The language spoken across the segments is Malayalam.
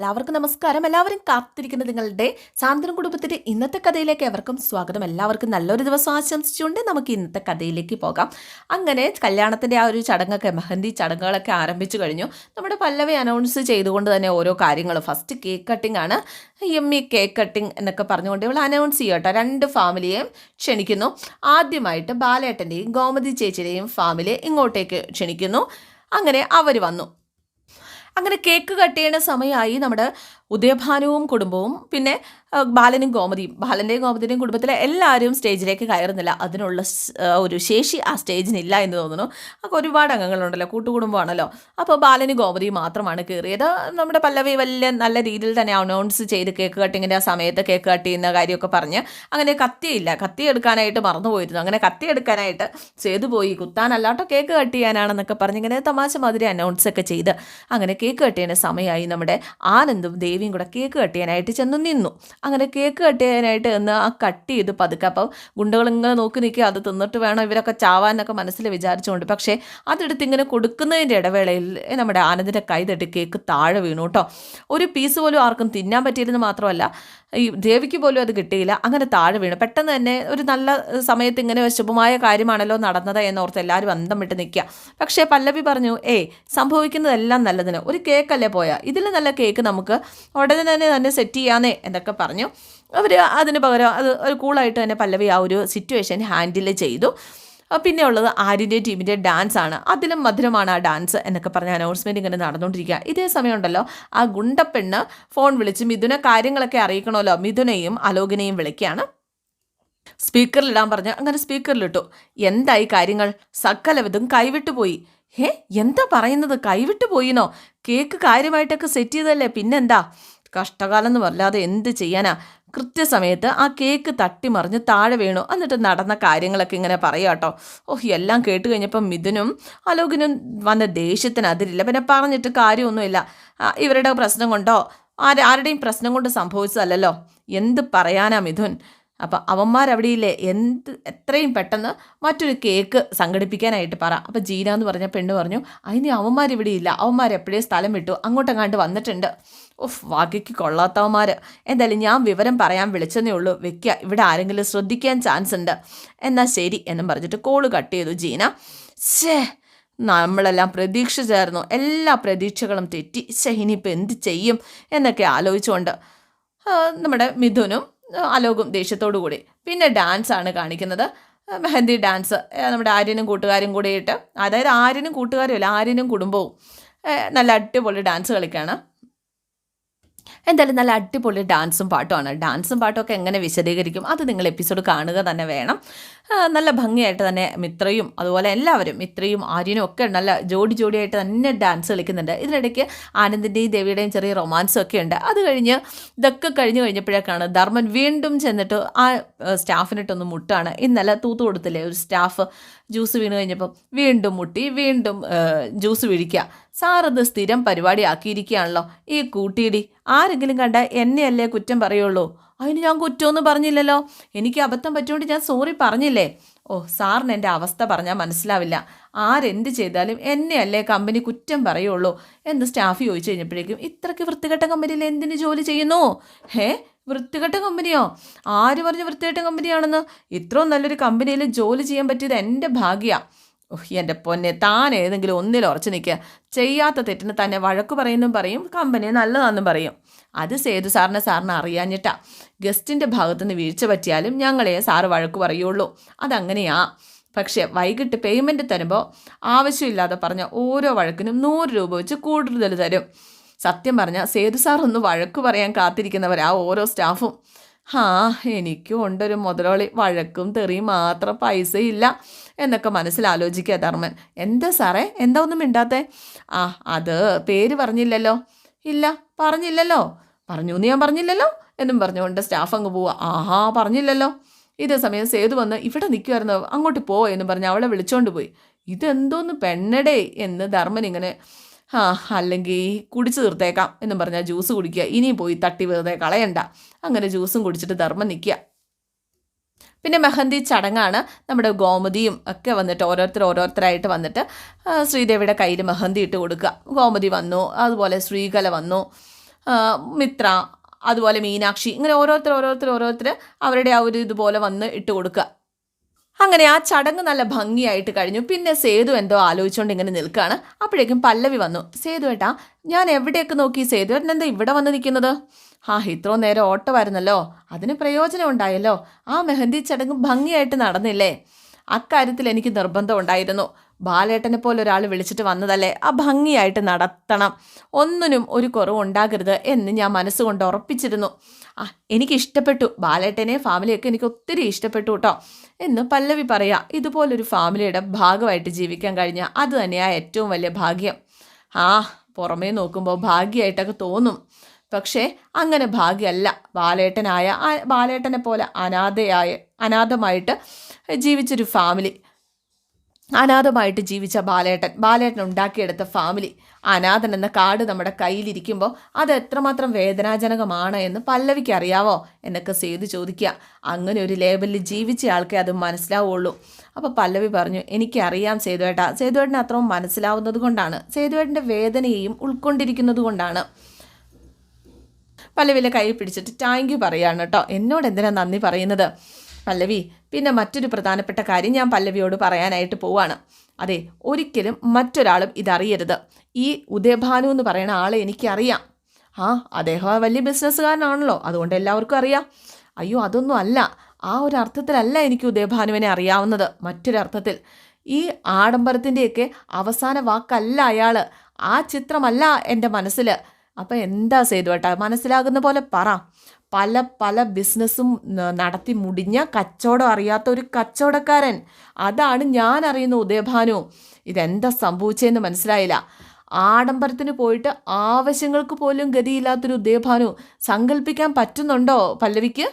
എല്ലാവർക്കും നമസ്കാരം. എല്ലാവരും കാത്തിരിക്കുന്ന നിങ്ങളുടെ സാന്ത്വനം കുടുംബത്തിന്റെ ഇന്നത്തെ കഥയിലേക്ക് എവർക്കും സ്വാഗതം. എല്ലാവർക്കും നല്ലൊരു ദിവസം ആശംസിച്ചുകൊണ്ട് നമുക്ക് ഇന്നത്തെ കഥയിലേക്ക് പോകാം. അങ്ങനെ കല്യാണത്തിന്റെ ആ ഒരു ചടങ്ങൊക്കെ മെഹന്തി ചടങ്ങുകളൊക്കെ ആരംഭിച്ചു കഴിഞ്ഞു. നമ്മുടെ പല്ലവി അനൗൺസ് ചെയ്തുകൊണ്ട് തന്നെ ഓരോ കാര്യങ്ങളും. ഫസ്റ്റ് കേക്ക് കട്ടിംഗ് ആണ്. എമ്മി കേക്ക് കട്ടിംഗ് എന്നൊക്കെ പറഞ്ഞുകൊണ്ട് ഇവൾ അനൗൺസ് ചെയ്യട്ടോ രണ്ട് ഫാമിലിയെയും ക്ഷണിക്കുന്നു. ആദ്യമായിട്ട് ബാലേട്ടന്റെയും ഗോമതി ചേച്ചിയുടെയും ഫാമിലി ഇങ്ങോട്ടേക്ക് ക്ഷണിക്കുന്നു. അങ്ങനെ അവർ വന്നു. അങ്ങനെ കേക്ക് കട്ട് ചെയ്യുന്ന സമയമായി നമ്മുടെ ഉദയഭാനുവും കുടുംബവും പിന്നെ ബാലനും ഗോമതിയും. ബാലന്റെയും ഗോമതിന്റെയും കുടുംബത്തിലെ എല്ലാവരും സ്റ്റേജിലേക്ക് കയറുന്നില്ല. അതിനുള്ള ഒരു ശേഷി ആ സ്റ്റേജിനില്ല എന്ന് തോന്നുന്നു. അപ്പോൾ ഒരുപാട് അംഗങ്ങളുണ്ടല്ലോ കൂട്ടുകുടുംബമാണല്ലോ. അപ്പോൾ ബാലനും ഗോമതിയും മാത്രമാണ് കയറിയത്. നമ്മുടെ പല്ലവി വലിയ നല്ല രീതിയിൽ തന്നെ അനൗൺസ് ചെയ്ത് കേക്ക് കട്ടിങ്ങിന്റെ ആ സമയത്ത് കേക്ക് കട്ട് ചെയ്യുന്ന കാര്യമൊക്കെ പറഞ്ഞ് അങ്ങനെ കത്തിയില്ല. കത്തി എടുക്കാനായിട്ട് മറന്നുപോയിരുന്നു. അങ്ങനെ കത്തി എടുക്കാനായിട്ട് ചെയ്തു പോയി. കുത്താനല്ലാട്ടോ കേക്ക് കട്ട് ചെയ്യാനാണെന്നൊക്കെ പറഞ്ഞ് ഇങ്ങനെ തമാശ മാതിരി അനൗൺസ് ഒക്കെ ചെയ്ത് അങ്ങനെ കേക്ക് കട്ട് ചെയ്യുന്ന സമയമായി നമ്മുടെ ആനന്ദും ദേവിയും കൂടെ കേക്ക് കട്ട് ചെയ്യാനായിട്ട് ചെന്ന് നിന്നു. അങ്ങനെ കേക്ക് കട്ട് ചെയ്യാനായിട്ട് എന്ന് ആ കട്ട് ചെയ്ത് പതുക്കെ അപ്പം ഗുണ്ടകൾ ഇങ്ങനെ നോക്കി നിൽക്കുക. അത് തിന്നിട്ട് വേണം ഇവരൊക്കെ ചാവാനൊക്കെ മനസ്സിൽ വിചാരിച്ചുകൊണ്ട്. പക്ഷേ അതെടുത്ത് ഇങ്ങനെ കൊടുക്കുന്നതിന്റെ ഇടവേളയിൽ നമ്മുടെ ആനന്ദിന്റെ കൈ തട്ടി കേക്ക് താഴെ വീണു കേട്ടോ. ഒരു പീസ് പോലും ആർക്കും തിന്നാൻ പറ്റിയിരുന്നു മാത്രമല്ല ഈ ദേവിക്ക് പോലും അത് കിട്ടിയില്ല. അങ്ങനെ താഴെ വീണു. പെട്ടെന്ന് തന്നെ ഒരു നല്ല സമയത്ത് ഇങ്ങനെ ശുഭമായ കാര്യമാണല്ലോ നടന്നത് എന്നോർത്ത് എല്ലാവരും അന്തം വിട്ട് നിൽക്കുക. പക്ഷേ പല്ലവി പറഞ്ഞു ഏയ് സംഭവിക്കുന്നതെല്ലാം നല്ലതിന്. ഒരു കേക്കല്ലേ പോയാൽ ഇതിൽ നല്ല കേക്ക് നമുക്ക് ഉടനെ തന്നെ തന്നെ സെറ്റ് ചെയ്യാന്നേ എന്നൊക്കെ പറഞ്ഞു. അവർ അതിന് പകരം അത് ഒരു കൂളായിട്ട് തന്നെ പല്ലവി ആ ഒരു സിറ്റുവേഷൻ ഹാൻഡിൽ ചെയ്തു. പിന്നെ ഉള്ളത് ആര്യന്റെ ടീമിന്റെ ഡാൻസ് ആണ്. അതിലും മധുരമാണ് ആ ഡാൻസ് എന്നൊക്കെ പറഞ്ഞ അനൗൺസ്മെന്റ് ഇങ്ങനെ നടന്നുകൊണ്ടിരിക്കുക. ഇതേ സമയം ഉണ്ടല്ലോ ആ ഗുണ്ടപ്പെണ്ണ് ഫോൺ വിളിച്ച് മിഥുന കാര്യങ്ങളൊക്കെ അറിയിക്കണമല്ലോ. മിഥുനെയും അലോകിനെയും വിളിക്കുകയാണ്. സ്പീക്കറിലിടാൻ പറഞ്ഞു അങ്ങനെ സ്പീക്കറിലിട്ടു. എന്തായി കാര്യങ്ങൾ? സക്കലവിധം കൈവിട്ടു പോയി. ഹേ എന്താ പറയുന്നത്? കൈവിട്ടു പോയിനോ കേക്ക് കാര്യമായിട്ടൊക്കെ സെറ്റ് ചെയ്തല്ലേ പിന്നെന്താ? കഷ്ടകാലം എന്ന് വല്ലാതെ എന്ത് ചെയ്യാനാ? കൃത്യസമയത്ത് ആ കേക്ക് തട്ടിമറിഞ്ഞ് താഴെ വീണു. എന്നിട്ട് നടന്ന കാര്യങ്ങളൊക്കെ ഇങ്ങനെ പറയാട്ടോ ഓഹ് എല്ലാം കേട്ട് കഴിഞ്ഞപ്പം മിഥുനും അലോകിനും വന്ന ദേഷ്യത്തിന് അതിരില്ല. പിന്നെ പറഞ്ഞിട്ട് കാര്യമൊന്നുമില്ല. ഇവരുടെ പ്രശ്നം കൊണ്ടോ? ആര് ആരുടെയും പ്രശ്നം കൊണ്ട് സംഭവിച്ചതല്ലല്ലോ? എന്ത് പറയാനാ മിഥുൻ? അപ്പം അവന്മാരവിടെയില്ലേ എന്ത് എത്രയും പെട്ടെന്ന് മറ്റൊരു കേക്ക് സംഘടിപ്പിക്കാനായിട്ട് പറ. അപ്പോൾ ജീന എന്ന് പറഞ്ഞ പെണ്ണ് പറഞ്ഞു അതിന് അവന്മാരിവിടെ ഇല്ല അവന്മാർ എപ്പോഴേ സ്ഥലം വിട്ടു? അങ്ങോട്ടെങ്ങാണ്ട് വന്നിട്ടുണ്ട്. ഉഫ് വാക്കിക്ക് കൊള്ളാത്തവന്മാർ എന്തായാലും ഞാൻ വിവരം പറയാൻ വിളിച്ചതേ ഉള്ളൂ. വെക്കുക ഇവിടെ ആരെങ്കിലും ശ്രദ്ധിക്കാൻ ചാൻസ് ഉണ്ട്. എന്നാൽ ശരി എന്നും പറഞ്ഞിട്ട് കോൾ കട്ട് ചെയ്തു ജീന. ശേ നമ്മളെല്ലാം പ്രതീക്ഷിച്ചായിരുന്നു. എല്ലാ പ്രതീക്ഷകളും തെറ്റി. ശേ ഇനിയിപ്പോൾ എന്ത് ചെയ്യും എന്നൊക്കെ ആലോചിച്ചുകൊണ്ട് നമ്മുടെ മിഥുനും അലോകും ദേഷ്യത്തോടു കൂടി. പിന്നെ ഡാൻസ് ആണ് കാണിക്കുന്നത്. മെഹന്തി ഡാൻസ് നമ്മുടെ ആര്യനും കൂട്ടുകാരും കൂടിയിട്ട് അതായത് ആര്യനും കൂട്ടുകാരും അല്ല ആര്യനും കുടുംബവും നല്ല അടിപൊളി ഡാൻസ് കളിക്കുകയാണ് എന്തായാലും നല്ല അടിപൊളി ഡാൻസും പാട്ടുമാണ് ഡാൻസും പാട്ടുമൊക്കെ എങ്ങനെ വിശദീകരിക്കും? അത് നിങ്ങൾ എപ്പിസോഡ് കാണുക തന്നെ വേണം. നല്ല ഭംഗിയായിട്ട് തന്നെ മിത്രയും അതുപോലെ എല്ലാവരും മിത്രയും ആര്യനും ഒക്കെ നല്ല ജോഡി ജോഡിയായിട്ട് തന്നെ ഡാൻസ് കളിക്കുന്നുണ്ട്. ഇതിനിടയ്ക്ക് ആനന്ദിന്റെയും ദേവിയുടെയും ചെറിയ റൊമാൻസും ഒക്കെ ഉണ്ട്. അത് കഴിഞ്ഞ് ഇതൊക്കെ കഴിഞ്ഞ് കഴിഞ്ഞപ്പോഴേക്കാണ് ധർമ്മൻ വീണ്ടും ചെന്നിട്ട് ആ സ്റ്റാഫിനിട്ടൊന്ന് മുട്ടാണ്. ഇന്നലെ തൂത്തു കൊടുത്തില്ലേ ഒരു സ്റ്റാഫ് ജ്യൂസ് വീണ് കഴിഞ്ഞപ്പം വീണ്ടും മുട്ടി വീണ്ടും ജ്യൂസ് വീഴിക്കുക സാറത് സ്ഥിരം പരിപാടി ആക്കിയിരിക്കുകയാണല്ലോ ഈ കൂട്ടിയിടി ആരെങ്കിലും കണ്ട എന്നെയല്ലേ കുറ്റം പറയുള്ളൂ? അതിന് ഞാൻ കുറ്റമൊന്നും പറഞ്ഞില്ലല്ലോ. എനിക്ക് അബദ്ധം പറ്റുകൊണ്ട് ഞാൻ സോറി പറഞ്ഞില്ലേ? ഓ സാറിന് എന്റെ അവസ്ഥ പറഞ്ഞാൽ മനസ്സിലാവില്ല. ആരെന്ത് ചെയ്താലും എന്നെയല്ലേ കമ്പനി കുറ്റം പറയുള്ളൂ എന്ന് സ്റ്റാഫ് ചോദിച്ചു കഴിഞ്ഞപ്പോഴേക്കും ഇത്രയ്ക്ക് വൃത്തികെട്ട കമ്പനിയിൽ എന്തിന് ജോലി ചെയ്യുന്നു? ഹേ വൃത്തികെട്ട കമ്പനിയോ ആര് പറഞ്ഞ വൃത്തികെട്ട കമ്പനിയാണെന്ന് ഇത്രയും നല്ലൊരു കമ്പനിയിൽ ജോലി ചെയ്യാൻ പറ്റിയത് എന്റെ ഭാഗ്യമാണ് ഓഹ് എന്റെ പൊന്നെ താൻ ഏതെങ്കിലും ഒന്നിൽ ഉറച്ചു നിൽക്കുക ചെയ്യാത്ത തെറ്റിന് തന്നെ വഴക്ക് പറയുന്നും പറയും കമ്പനി നല്ലതാണെന്നും പറയും. അത് സേതു സാറിനെ സാറിന് അറിയാഞ്ഞിട്ടാ. ഗസ്റ്റിന്റെ ഭാഗത്തുനിന്ന് വീഴ്ച പറ്റിയാലും ഞങ്ങളെ സാറ് വഴക്ക് പറയുള്ളൂ. അതങ്ങനെയാ. പക്ഷേ വൈകിട്ട് പേയ്മെന്റ് തരുമ്പോൾ ആവശ്യമില്ലാതെ പറഞ്ഞ ഓരോ വഴക്കിനും നൂറ് രൂപ വെച്ച് കൂടുതൽ തരും. സത്യം പറഞ്ഞാൽ സേതു സാർ ഒന്ന് വഴക്ക് പറയാൻ കാത്തിരിക്കുന്നവരാ ഓരോ സ്റ്റാഫും. ഹാ എനിക്കും ഉണ്ടൊരു മുതലോളി. വഴക്കും തെറിയും മാത്രം പൈസയില്ല എന്നൊക്കെ മനസ്സിലാലോചിക്കുക ധർമ്മൻ. എന്താ സാറേ? എന്താ ഒന്നും മിണ്ടാത്തേ? ആ അത് പേര് പറഞ്ഞില്ലല്ലോ. ഇല്ല പറഞ്ഞില്ലല്ലോ. പറഞ്ഞു എന്ന് ഞാൻ പറഞ്ഞില്ലല്ലോ? എന്നും പറഞ്ഞുകൊണ്ട് സ്റ്റാഫ് അങ്ങ് പോവുക. ആഹാ പറഞ്ഞില്ലല്ലോ. ഇതേ സമയം സേതു വന്ന് ഇവിടെ നിൽക്കുമായിരുന്നു അങ്ങോട്ട് പോ എന്ന് പറഞ്ഞ് അവളെ വിളിച്ചോണ്ട് പോയി. ഇതെന്തോന്ന് പെണ്ണടേ എന്ന് ധർമ്മൻ ഇങ്ങനെ ആ അല്ലെങ്കിൽ കുടിച്ചു തീർത്തേക്കാം എന്നും പറഞ്ഞാൽ ജ്യൂസ് കുടിക്കുക. ഇനിയും പോയി തട്ടി വെറുതെ കളയണ്ട. അങ്ങനെ ജ്യൂസും കുടിച്ചിട്ട് ധർമ്മം നിൽക്കുക. പിന്നെ മെഹന്തി ചടങ്ങാണ്. നമ്മുടെ ഗോമതിയും ഒക്കെ വന്നിട്ട് ഓരോരുത്തർ ഓരോരുത്തരായിട്ട് വന്നിട്ട് ശ്രീദേവിയുടെ കയ്യിൽ മെഹന്തി ഇട്ട് കൊടുക്കുക. ഗോമതി വന്നു. അതുപോലെ ശ്രീകല വന്നു. മിത്ര അതുപോലെ മീനാക്ഷി ഇങ്ങനെ ഓരോരുത്തർ ഓരോരുത്തർ ഓരോരുത്തർ അവരുടെ ആ ഒരു ഇതുപോലെ വന്ന് ഇട്ട് കൊടുക്കുക. അങ്ങനെ ആ ചടങ്ങ് നല്ല ഭംഗിയായിട്ട് കഴിഞ്ഞു. പിന്നെ സേതു എന്തോ ആലോചിച്ചുകൊണ്ട് ഇങ്ങനെ നിൽക്കുകയാണ് അപ്പോഴേക്കും പല്ലവി വന്നു. സേതു ഏട്ടാ ഞാൻ എവിടെയൊക്കെ നോക്കി സേതു ഏട്ടൻ എന്താ ഇവിടെ വന്ന് നിൽക്കുന്നത്? ആ ഇത്രയും നേരം ഓട്ടമായിരുന്നല്ലോ. അതിന് പ്രയോജനം ഉണ്ടായല്ലോ. ആ മെഹന്തി ചടങ്ങ് ഭംഗിയായിട്ട് നടന്നില്ലേ? അക്കാര്യത്തിൽ എനിക്ക് നിർബന്ധം ഉണ്ടായിരുന്നു. ബാലേട്ടനെ പോലെ ഒരാൾ വിളിച്ചിട്ട് വന്നതല്ലേ? ആ ഭംഗിയായിട്ട് നടത്തണം. ഒന്നിനും ഒരു കുറവ് ഉണ്ടാകരുത് എന്ന് ഞാൻ മനസ്സുകൊണ്ട് ഉറപ്പിച്ചിരുന്നു. ആ എനിക്ക് ഇഷ്ടപ്പെട്ടു ബാലേട്ടനെ ഫാമിലിയൊക്കെ എനിക്ക് ഒത്തിരി ഇഷ്ടപ്പെട്ടു കേട്ടോ എന്ന് പല്ലവി പറയാം ഇതുപോലൊരു ഫാമിലിയുടെ ഭാഗമായിട്ട് ജീവിക്കാൻ കഴിഞ്ഞ അത് തന്നെയാണ് ഏറ്റവും വലിയ ഭാഗ്യം. ആ പുറമേ നോക്കുമ്പോൾ ഭാഗ്യമായിട്ടൊക്കെ തോന്നും. പക്ഷേ അങ്ങനെ ഭാഗ്യമല്ല ബാലേട്ടനായ ബാലേട്ടനെ പോലെ അനാഥയായ അനാഥമായിട്ട് ജീവിച്ചൊരു ഫാമിലി അനാഥമായിട്ട് ജീവിച്ച ബാലേട്ടൻ. ബാലേട്ടൻ ഉണ്ടാക്കിയെടുത്ത ഫാമിലി അനാഥൻ എന്ന കാർഡ് നമ്മുടെ കയ്യിലിരിക്കുമ്പോൾ അത് എത്രമാത്രം വേദനാജനകമാണ് എന്ന് പല്ലവിക്ക് അറിയാവോ? എന്നൊക്കെ സേതു ചോദിക്കുക. അങ്ങനെ ഒരു ലേബലിൽ ജീവിച്ച ആൾക്കേ അത് മനസ്സിലാവുള്ളൂ. അപ്പോൾ പല്ലവി പറഞ്ഞു എനിക്കറിയാം സേതുവേട്ട. സേതുവേട്ടന് അത്രയും മനസ്സിലാവുന്നത് കൊണ്ടാണ്. സേതുവേട്ടന്റെ വേദനയെയും ഉൾക്കൊണ്ടിരിക്കുന്നത് കൊണ്ടാണ്. പല്ലവിയിലെ കൈ പിടിച്ചിട്ട് താങ്ക് യു പറയാണ് കേട്ടോ. എന്നോട് എന്തിനാണ് നന്ദി പറയുന്നത്? പല്ലവി. പിന്നെ മറ്റൊരു പ്രധാനപ്പെട്ട കാര്യം ഞാൻ പല്ലവിയോട് പറയാനായിട്ട് പോവാണ്. അതെ ഒരിക്കലും മറ്റൊരാളും ഇതറിയരുത്. ഈ ഉദയഭാനു എന്ന് പറയുന്ന ആളെ എനിക്കറിയാം. ആ അദ്ദേഹം വലിയ ബിസിനസ്സുകാരനാണല്ലോ. അതുകൊണ്ട് എല്ലാവർക്കും അറിയാം. അയ്യോ അതൊന്നും അല്ല. ആ ഒരു അർത്ഥത്തിലല്ല എനിക്ക് ഉദയഭാനുവിനെ അറിയാവുന്നത്. മറ്റൊരർത്ഥത്തിൽ ഈ ആഡംബരത്തിന്റെയൊക്കെ അവസാന വാക്കല്ല അയാൾ ആ ചിത്രമല്ല എന്റെ മനസ്സിൽ അപ്പം എന്താ സേതുവേട്ടാ? മനസ്സിലാകുന്ന പോലെ പറ. പല പല ബിസിനസ്സും നടത്തി മുടിഞ്ഞ കച്ചവടം അറിയാത്ത ഒരു കച്ചവടക്കാരൻ. അതാണ് ഞാൻ അറിയുന്ന ഉദയഭാനു. ഇതെന്താ സംഭവിച്ചതെന്ന് മനസ്സിലായില്ല. ആഡംബരത്തിന് പോയിട്ട് ആവശ്യങ്ങൾക്ക് പോലും ഗതിയില്ലാത്തൊരു ഉദയഭാനു. സങ്കല്പിക്കാൻ പറ്റുന്നുണ്ടോ പല്ലവിക്ക്?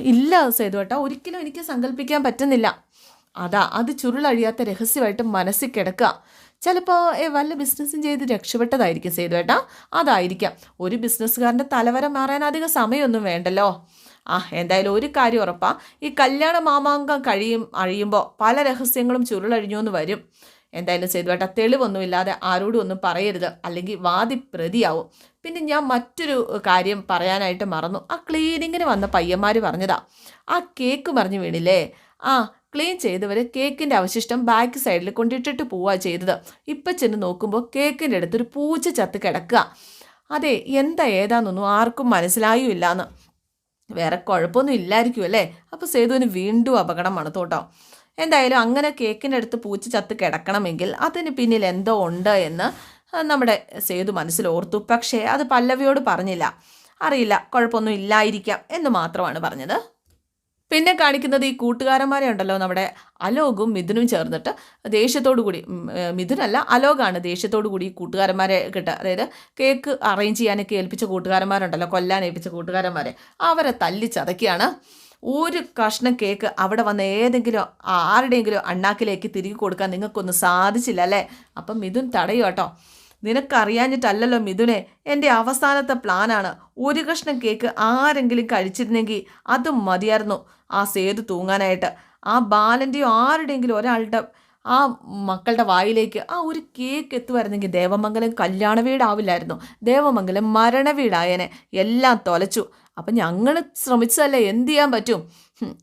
ഇല്ല സേതു ഏട്ടാ ഒരിക്കലും എനിക്ക് സങ്കല്പിക്കാൻ പറ്റുന്നില്ല. അതാ അത് ചുരുളഴിയാത്ത രഹസ്യമായിട്ട് മനസ്സിൽ കിടക്കുക. ചിലപ്പോൾ വല്ല ബിസിനസ്സും ചെയ്ത് രക്ഷപ്പെട്ടതായിരിക്കും സേതുവേട്ടാ അതായിരിക്കാം. ഒരു ബിസിനസ്സുകാരന്റെ തലവര മാറാൻ അധികം സമയമൊന്നും വേണ്ടല്ലോ. ആ എന്തായാലും ഒരു കാര്യം ഉറപ്പാ. ഈ കല്യാണ മാമാങ്കം കഴിയും അഴിയുമ്പോൾ പല രഹസ്യങ്ങളും ചുരുളഴിഞ്ഞു എന്ന് വരും. എന്തായാലും സേതുവേട്ട തെളിവൊന്നുമില്ലാതെ ആരോടും ഒന്നും പറയരുത്. അല്ലെങ്കിൽ വാദി പ്രതിയാവും. പിന്നെ ഞാൻ മറ്റൊരു കാര്യം പറയാനായിട്ട് മറന്നു. ആ ക്ലീനിങ്ങിന് വന്ന പയ്യന്മാർ പറഞ്ഞതാ. ആ കേക്ക് മറിഞ്ഞു വീണില്ലേ? ആ ക്ലീൻ ചെയ്തവർ കേക്കിന്റെ അവശിഷ്ടം ബാക്ക് സൈഡിൽ കൊണ്ടിട്ടിട്ട് പോവുക ചെയ്തത്. ഇപ്പം ചെന്ന് നോക്കുമ്പോൾ കേക്കിന്റെ അടുത്തൊരു പൂച്ച ചത്ത് കിടക്കുക അതെ എന്താ ഏതാണെന്നൊന്നും ആർക്കും മനസ്സിലായും ഇല്ലാന്ന് വേറെ കുഴപ്പമൊന്നും ഇല്ലായിരിക്കും അല്ലേ? അപ്പോൾ സേതുവിന് വീണ്ടും അപകടം മണത്തോട്ടോ എന്തായാലും അങ്ങനെ കേക്കിന്റെ അടുത്ത് പൂച്ച ചത്ത് കിടക്കണമെങ്കിൽ അതിന് പിന്നിൽ എന്തോ ഉണ്ട് എന്ന് നമ്മുടെ സേതു മനസ്സിൽ ഓർത്തു. പക്ഷേ അത് പല്ലവിയോട് പറഞ്ഞില്ല. അറിയില്ല കുഴപ്പമൊന്നും ഇല്ലായിരിക്കാം എന്ന് മാത്രമാണ് പറഞ്ഞത്. പിന്നെ കാണിക്കുന്നത് ഈ കൂട്ടുകാരന്മാരെ ഉണ്ടല്ലോ നമ്മുടെ അലോകും മിഥുനും ചേർന്നിട്ട് ദേഷ്യത്തോടു കൂടി മിഥുനല്ല അലോകാണ് ദേഷ്യത്തോടു കൂടി കൂട്ടുകാരന്മാരെ കിട്ടുക അതായത് കേക്ക് അറേഞ്ച് ചെയ്യാനൊക്കെ ഏൽപ്പിച്ച കൂട്ടുകാരന്മാരുണ്ടല്ലോ കൊല്ലാൻ ഏൽപ്പിച്ച കൂട്ടുകാരന്മാരെ അവരെ തല്ലി ചതക്കിയാണ് ഒരു കഷ്ണം കേക്ക് അവിടെ വന്ന ഏതെങ്കിലും ആരുടെയെങ്കിലും അണ്ണാക്കിലേക്ക് തിരികെ കൊടുക്കാൻ നിങ്ങൾക്കൊന്നും സാധിച്ചില്ല അല്ലേ? അപ്പം മിഥുൻ തടയും കേട്ടോ നിനക്കറിയാഞ്ഞിട്ടല്ലല്ലോ മിഥുനെ എന്റെ അവസാനത്തെ പ്ലാനാണ്. ഒരു കഷ്ണം കേക്ക് ആരെങ്കിലും കഴിച്ചിരുന്നെങ്കിൽ അതും മതിയായിരുന്നു ആ സേതു തൂങ്ങാനായിട്ട്. ആ ബാലന്റെയോ ആരുടെയെങ്കിലും ഒരാളുടെ ആ മക്കളുടെ വായിലേക്ക് ആ ഒരു കേക്ക് എത്തുമായിരുന്നെങ്കിൽ ദേവമംഗലം കല്യാണ വീടാവില്ലായിരുന്നു. ദേവമംഗലം മരണ വീടായനെ. എല്ലാം തൊലച്ചു. അപ്പം ഞങ്ങൾ ശ്രമിച്ചതല്ലേ? എന്ത് ചെയ്യാൻ പറ്റും?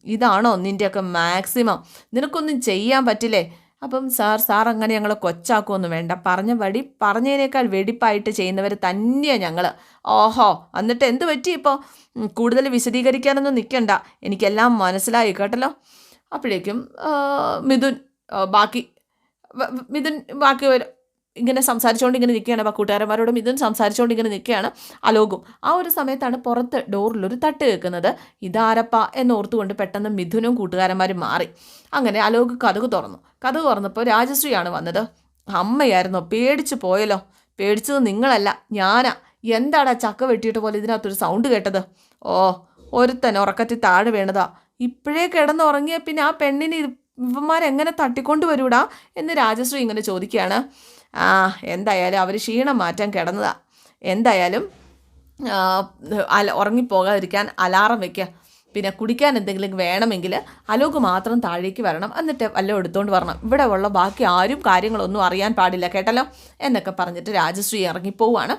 ഇതാണോ നിന്റെയൊക്കെ മാക്സിമം? നിനക്കൊന്നും ചെയ്യാൻ പറ്റില്ലേ? അപ്പം സാർ സാർ അങ്ങനെ ഞങ്ങൾ കൊച്ചാക്കുമൊന്നും വേണ്ട. പറഞ്ഞ വടി പറഞ്ഞതിനേക്കാൾ വെടിപ്പായിട്ട് ചെയ്യുന്നവർ തന്നെയാണ് ഞങ്ങൾ ഓഹോ എന്നിട്ട് എന്ത് പറ്റി ഇപ്പോൾ കൂടുതൽ വിശദീകരിക്കാനൊന്നും നിൽക്കണ്ട എനിക്കെല്ലാം മനസ്സിലായി കേട്ടല്ലോ. അപ്പോഴേക്കും മിഥുൻ ബാക്കി മിഥുൻ ബാക്കി ഒരു- ഇങ്ങനെ സംസാരിച്ചുകൊണ്ട് ഇങ്ങനെ നിൽക്കുകയാണ് അപ്പോൾ കൂട്ടുകാരന്മാരോടും ഇതും സംസാരിച്ചുകൊണ്ട് ഇങ്ങനെ നിൽക്കുകയാണ് അലോകും. ആ ഒരു സമയത്താണ് പുറത്ത് ഡോറിലൊരു തട്ട് കേൾക്കുന്നത്. ഇതാരപ്പ എന്നോർത്തുകൊണ്ട് പെട്ടെന്ന് മിഥുനും കൂട്ടുകാരന്മാരും മാറി. അങ്ങനെ അലോക് കഥക് തുറന്നു. കഥക് തുറന്നപ്പോൾ രാജശ്രീയാണ് വന്നത്. അമ്മയായിരുന്നോ? പേടിച്ചു പോയല്ലോ. പേടിച്ചത് നിങ്ങളല്ല ഞാനാ. എന്താടാ ചക്ക വെട്ടിയിട്ട് പോലെ ഇതിനകത്തൊരു സൗണ്ട് കേട്ടത്? ഓ ഒരുത്തൻ ഉറക്കത്തിൽ താഴെ വീണതാ. ഇപ്പോഴേ കിടന്നുറങ്ങിയ പിന്നെ ആ പെണ്ണിന് ഇവന്മാരെങ്ങനെ തട്ടിക്കൊണ്ട് വരൂടാ എന്ന് രാജശ്രീ ഇങ്ങനെ ചോദിക്കുകയാണ്. ആ എന്തായാലും അവർ ക്ഷീണം മാറ്റാൻ കിടന്നതാ. എന്തായാലും അല ഉറങ്ങിപ്പോകാതിരിക്കാൻ അലാറം വെക്കുക പിന്നെ കുടിക്കാൻ എന്തെങ്കിലും വേണമെങ്കിൽ അലോക് മാത്രം താഴേക്ക് വരണം. എന്നിട്ട് വല്ലതും എടുത്തുകൊണ്ട് വരണം. ഇവിടെ ഉള്ള ബാക്കി ആരും കാര്യങ്ങളൊന്നും അറിയാൻ പാടില്ല കേട്ടല്ലോ? എന്നൊക്കെ പറഞ്ഞിട്ട് രാജശ്രീ ഇറങ്ങിപ്പോവാണ്.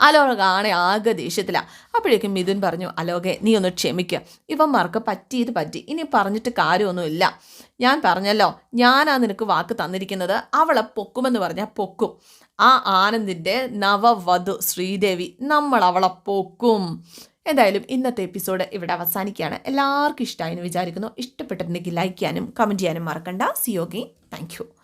അലോക ആണെ ആകെ ദേഷ്യത്തിലാണ് അപ്പോഴേക്കും മിഥുൻ പറഞ്ഞു അലോകെ നീ ഒന്ന് ക്ഷമിക്കുക ഇവന്മാർക്ക് പറ്റിയത് പറ്റി. ഇനി പറഞ്ഞിട്ട് കാര്യമൊന്നുമില്ല ഞാൻ പറഞ്ഞല്ലോ ഞാനാ നിനക്ക് വാക്ക് തന്നിരിക്കുന്നത്. അവളെ പൊക്കുമെന്ന് പറഞ്ഞാൽ പൊക്കും. ആ ആനന്ദിന്റെ നവവധു ശ്രീദേവി നമ്മൾ അവളെ പൊക്കും. എന്തായാലും ഇന്നത്തെ എപ്പിസോഡ് ഇവിടെ അവസാനിക്കുകയാണ്. എല്ലാവർക്കും ഇഷ്ടമായി എന്ന് വിചാരിക്കുന്നു. ഇഷ്ടപ്പെട്ടിട്ടുണ്ടെങ്കിൽ ലൈക്ക് ചെയ്യാനും കമന്റ് ചെയ്യാനും മറക്കണ്ട. സിയോഗി താങ്ക് യു